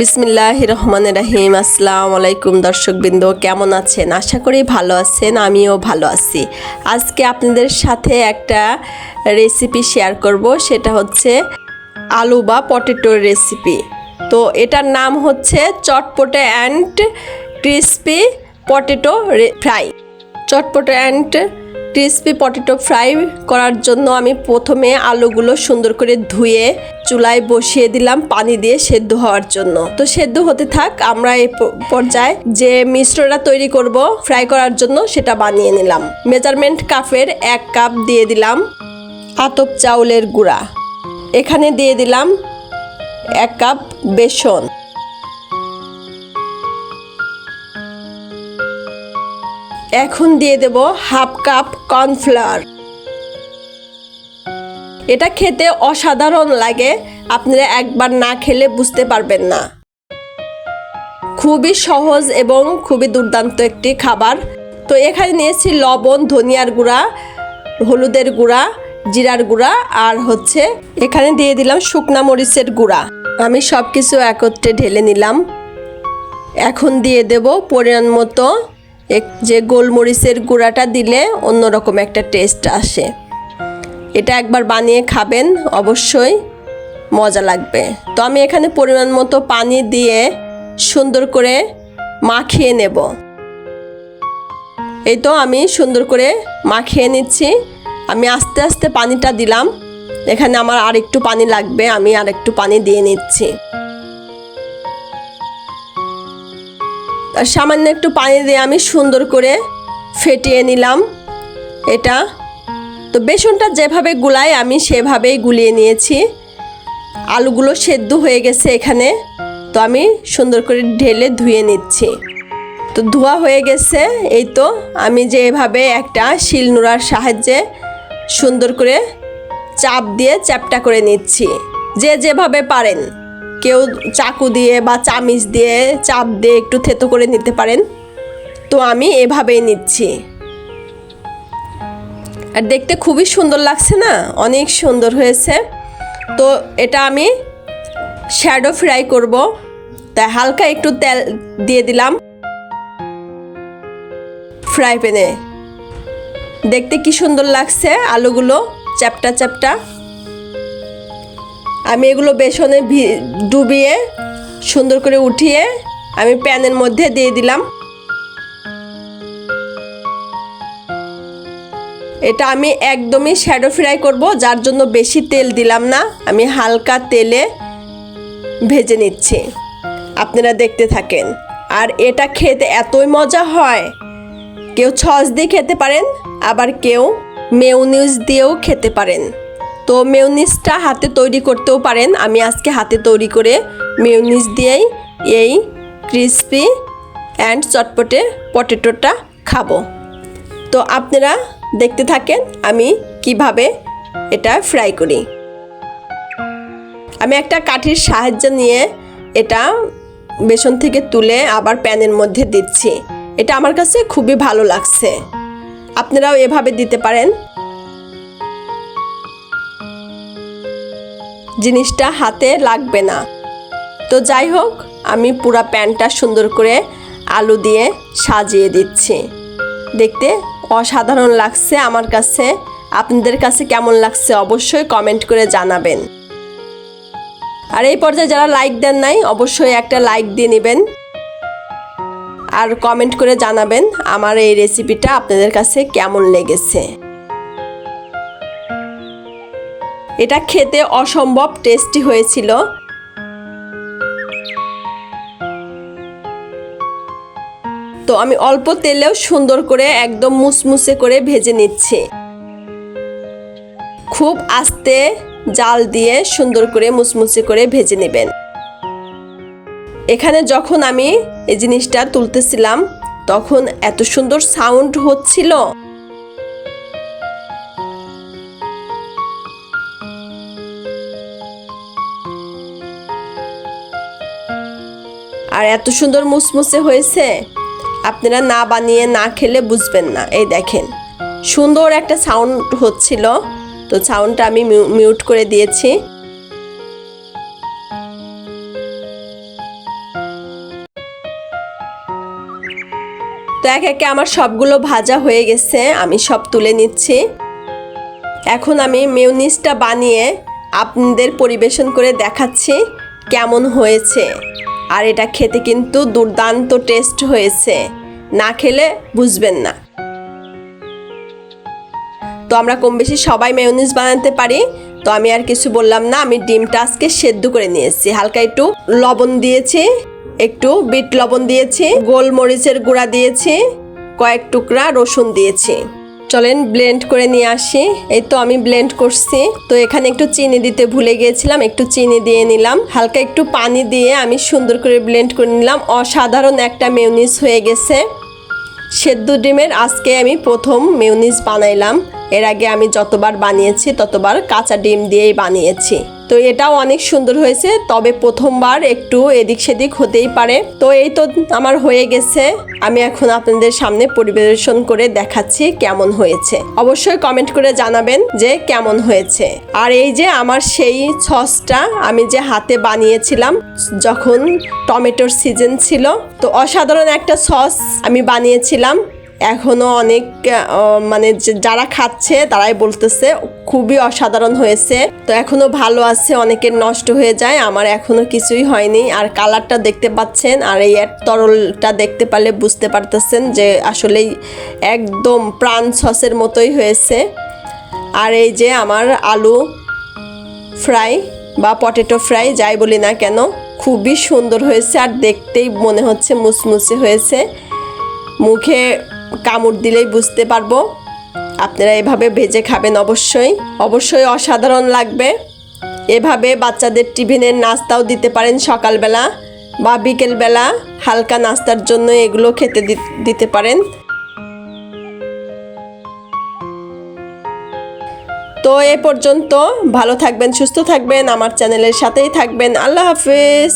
বিসমিল্লাহ রহমান রাহিম। আসসালামু আলাইকুম দর্শকবৃন্দ, কেমন আছেন? আশা করি ভালো আছেন, আমিও ভালো আছি। আজকে আপনাদের সাথে একটা রেসিপি শেয়ার করব, সেটা হচ্ছে আলু বা পটেটোর রেসিপি তো এটার নাম হচ্ছে চটপটে অ্যান্ড ক্রিসপি পটেটো ফ্রাই চটপটে অ্যান্ড ক্রিসপি পটেটো ফ্রাই করার জন্য আমি প্রথমে আলুগুলো সুন্দর করে ধুয়ে চুলায় বসিয়ে দিলাম পানি দিয়ে সেদ্ধ হওয়ার জন্য। তো সেদ্ধ হতে থাক, আমরা এই পর্যায়ে যে মিশ্রটা তৈরি করব, ফ্রাই করার জন্য সেটা বানিয়ে নিলাম। মেজারমেন্ট কাপের এক কাপ দিয়ে দিলাম আতপ চাউলের গুঁড়া। এখানে দিয়ে দিলাম এক কাপ বেসন। এখন দিয়ে দেব হাফ কাপ কর্নফ্লাওয়ার। এটা খেতে অসাধারণ লাগে, আপনারা একবার না খেলে বুঝতে পারবেন না। খুবই সহজ এবং খুবই দুর্দান্ত একটি খাবার। তো এখানে নিয়েছি লবণ, ধনিয়ার গুঁড়া, হলুদের গুঁড়া, জিরার গুঁড়া, আর হচ্ছে এখানে দিয়ে দিলাম শুকনা মরিচের গুঁড়া। আমি সব কিছু একত্রে ঢেলে নিলাম। এখন দিয়ে দেব পরিমাণ মতো যে গোলমরিচের গুঁড়াটা দিলে অন্যরকম একটা টেস্ট আসে। এটা একবার বানিয়ে খাবেন, অবশ্যই মজা লাগবে। তো আমি এখানে পরিমাণ মতো পানি দিয়ে সুন্দর করে মাখিয়ে নেব। এই তো আমি সুন্দর করে মাখিয়ে নিচ্ছি। আমি আস্তে আস্তে পানিটা দিলাম। এখানে আমার আর একটু পানি লাগবে, আমি আর একটু পানি দিয়ে নিচ্ছি। সামান্য একটু পানি দিয়ে আমি সুন্দর করে ফেটিয়ে নিলাম এটা। তো বেসনটা যেভাবে গুলাই আমি সেভাবেই গুলিয়ে নিয়েছি। আলুগুলো সেদ্ধ হয়ে গেছে এখানে। তো আমি সুন্দর করে ঢেলে ধুয়ে নিচ্ছি। তো ধোয়া হয়ে গেছে। এই তো আমি যে এভাবে একটা শিলনোড়ার সাহায্যে সুন্দর করে চাপ দিয়ে চ্যাপটা করে নিচ্ছি। যে যেভাবে পারেন। কেউ চাকু দিয়ে বা চামিচ দিয়ে, চাপ দিয়ে একটু থেতো করে নিতে পারেন। তো আমি এভাবেই নিচ্ছি। আর দেখতে খুবই সুন্দর লাগছে না? অনেক সুন্দর হয়েছে। তো এটা আমি শ্যাডো ফ্রাই করব। তাই হালকা একটু তেল দিয়ে দিলাম। ফ্রাই প্যানে। দেখতে কি সুন্দর লাগছে আলুগুলো চ্যাপটা চ্যাপটা। আমি এগুলো বেসনে ডুবিয়ে সুন্দর করে উঠিয়ে আমি প্যানের মধ্যে দিয়ে দিলাম। এটা আমি একদমই শ্যাডো ফ্রাই করব, যার জন্য বেশি তেল দিলাম না। আমি হালকা তেলে ভেজে নিচ্ছি। আপনারা দেখতে থাকেন। আর এটা খেতে এতই মজা হয়। কেউ ছস দিয়ে খেতে পারেন, আবার কেউ মেউনিউজ দিয়েও খেতে পারেন। তো মেউনিজটা হাতে তৈরি করতেও পারেন। আমি আজকে হাতে তৈরি করে মেউনিজ দিয়েই এই ক্রিসপি অ্যান্ড চটপটে পটেটোটা খাব। তো আপনারা দেখতে থাকেন আমি কীভাবে এটা ফ্রাই করি। আমি একটা কাঠির সাহায্য নিয়ে এটা বেসন থেকে তুলে আবার প্যানের মধ্যে দিচ্ছি। এটা আমার কাছে খুবই ভালো লাগছে। আপনারাও এভাবে দিতে পারেন। জিনিসটা হাতে লাগবে না। তো যাই হোক, আমি পুরা প্যানটা সুন্দর করে আলু দিয়ে সাজিয়ে দিচ্ছি। দেখতে অসাধারণ লাগছে আমার কাছে। আপনাদের কাছে কেমন লাগছে অবশ্যই কমেন্ট করে জানাবেন। আর এই পর্যায়ে যারা লাইক দেন নাই, অবশ্যই একটা লাইক দিয়ে নেবেন। আর কমেন্ট করে জানাবেন আমার এই রেসিপিটা আপনাদের কাছে কেমন লেগেছে। এটা খেতে অসম্ভব টেস্টি হয়েছিল। তো আমি অল্প তেলেও সুন্দর করে একদম মুসমুসে করে ভেজে নিচ্ছি। খুব আস্তে জাল দিয়ে সুন্দর করে মুসমুসে করে ভেজে নেবেন। এখানে যখন আমি এই জিনিসটা তুলতেছিলাম, তখন এত সুন্দর সাউন্ড হচ্ছিল। আর এত সুন্দর মুসমুসে হয়েছে, আপনারা না বানিয়ে না খেলে বুঝবেন না। এই দেখেন, সুন্দর একটা সাউন্ড হচ্ছিল। তো সাউন্ডটা আমি মিউট করে দিয়েছি। তো এক একে আমার সবগুলো ভাজা হয়ে গেছে, আমি সব তুলে নিচ্ছি। এখন আমি মিউনিসটা বানিয়ে আপনাদের পরিবেশন করে দেখাচ্ছি কেমন হয়েছে। আর এটা খেতে কিন্তু দুর্দান্ত টেস্ট হয়েছে। না খেলে বুঝবেন না। তো আমরা কম বেশি সবাই মেয়োনিজ বানাতে পারি। তো আমি আর কিছু বললাম না, আমি ডিমটা আজকে সেদ্ধ করে নিয়েছি। হালকা একটু লবণ দিয়েছি, একটু বিট লবণ দিয়েছি, গোলমরিচের গুঁড়া দিয়েছি, কয়েক টুকরা রসুন দিয়েছি। চলেন ব্লেন্ড করে নিয়ে আসি। এই তো আমি ব্লেন্ড করছি। তো এখানে একটু চিনি দিতে ভুলে গিয়েছিলাম, একটু চিনি দিয়ে নিলাম। হালকা একটু পানি দিয়ে আমি সুন্দর করে ব্লেন্ড করে নিলাম। অসাধারণ একটা মেউনিস হয়ে গেছে। সেদ্ধ ডিমের আজকে আমি প্রথম মেউনিস বানাইলাম। এর আগে আমি যতবার বানিয়েছি, ততবার কাঁচা ডিম দিয়েই বানিয়েছি। তো এটাও অনেক সুন্দর হয়েছে, তবে প্রথমবার একটু এদিক সেদিক হতেই পারে। তো এই তো আমার হয়ে গেছে। আমি এখন আপনাদের সামনে পরিবেশন করে দেখাচ্ছি কেমন হয়েছে। অবশ্যই কমেন্ট করে জানাবেন যে কেমন হয়েছে। আর এই যে আমার সেই সসটা আমি যে হাতে বানিয়েছিলাম, যখন টমেটোর সিজন ছিল, তো অসাধারণ একটা সস আমি বানিয়েছিলাম। এখনও অনেক মানে যারা খাচ্ছে তারাই বলতেছে, খুবই অসাধারণ হয়েছে। তো এখনও ভালো আছে, অনেকের নষ্ট হয়ে যায়, আমার এখনও কিছুই হয়নি। আর কালারটা দেখতে পাচ্ছেন, আর এই তরলটা দেখতে পারলে বুঝতে পারতেছেন যে আসলেই একদম প্রাণ সসের মতোই হয়েছে। আর এই যে আমার আলু ফ্রাই বা পটেটো ফ্রাই, যাই বলি না কেন, খুবই সুন্দর হয়েছে, আর দেখতেই মনে হচ্ছে মুচমুচে হয়েছে। মুখে কামড় দিলেই বুঝতে পারব। আপনারা এভাবে ভেজে খাবেন অবশ্যই। অবশ্যই অসাধারণ লাগবে। এভাবে বাচ্চাদের টিফিনের নাস্তাও দিতে পারেন সকালবেলা বা বিকেলবেলা। হালকা নাস্তার জন্য এগুলো খেতে দিতে পারেন। তো এ পর্যন্ত ভালো থাকবেন, সুস্থ থাকবেন। আমার চ্যানেলের সাথেই থাকবেন। আল্লাহ হাফিজ।